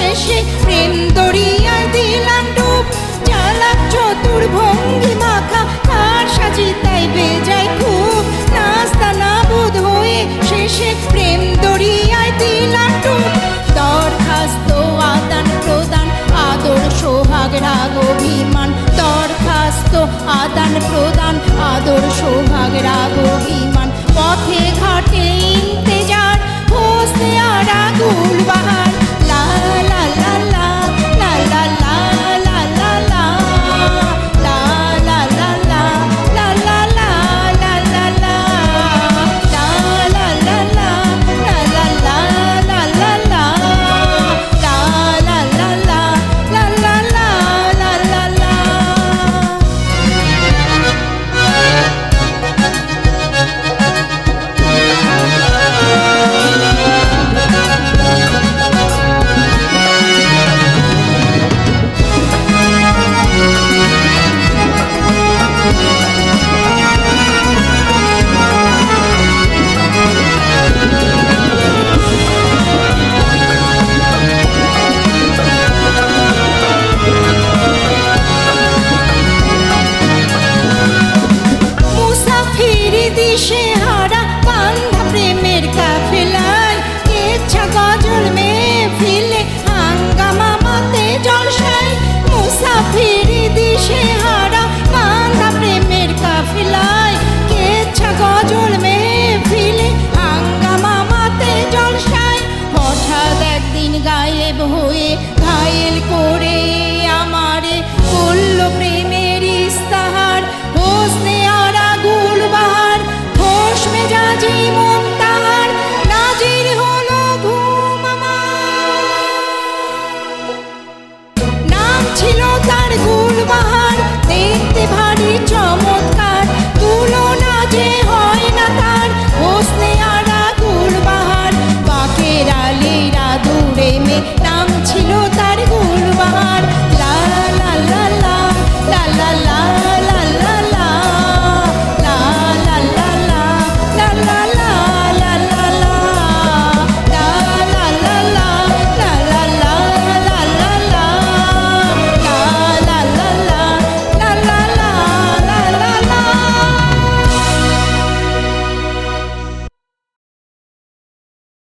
শেষে প্রেম দরিয়ায় দিলাম ডুব। চালাক চতুর্ভঙ্গি মাখা, তার সাজি তাই বেজায় খুব। নাস্তা না বোধ হয়ে শেষে প্রেম দরিয়ায় দিলাম ডুব। দরখাস্ত আদান প্রদান, আদর সোহাগ রাগ অভিমান। দরখাস্ত আদান প্রদান, আদর সোহাগ রাগ ফিরি দিশে হারা মান্দা প্রেমের ফিলে হাঙ্গামা মাতে হঠাৎ একদিন গায়েব হয়ে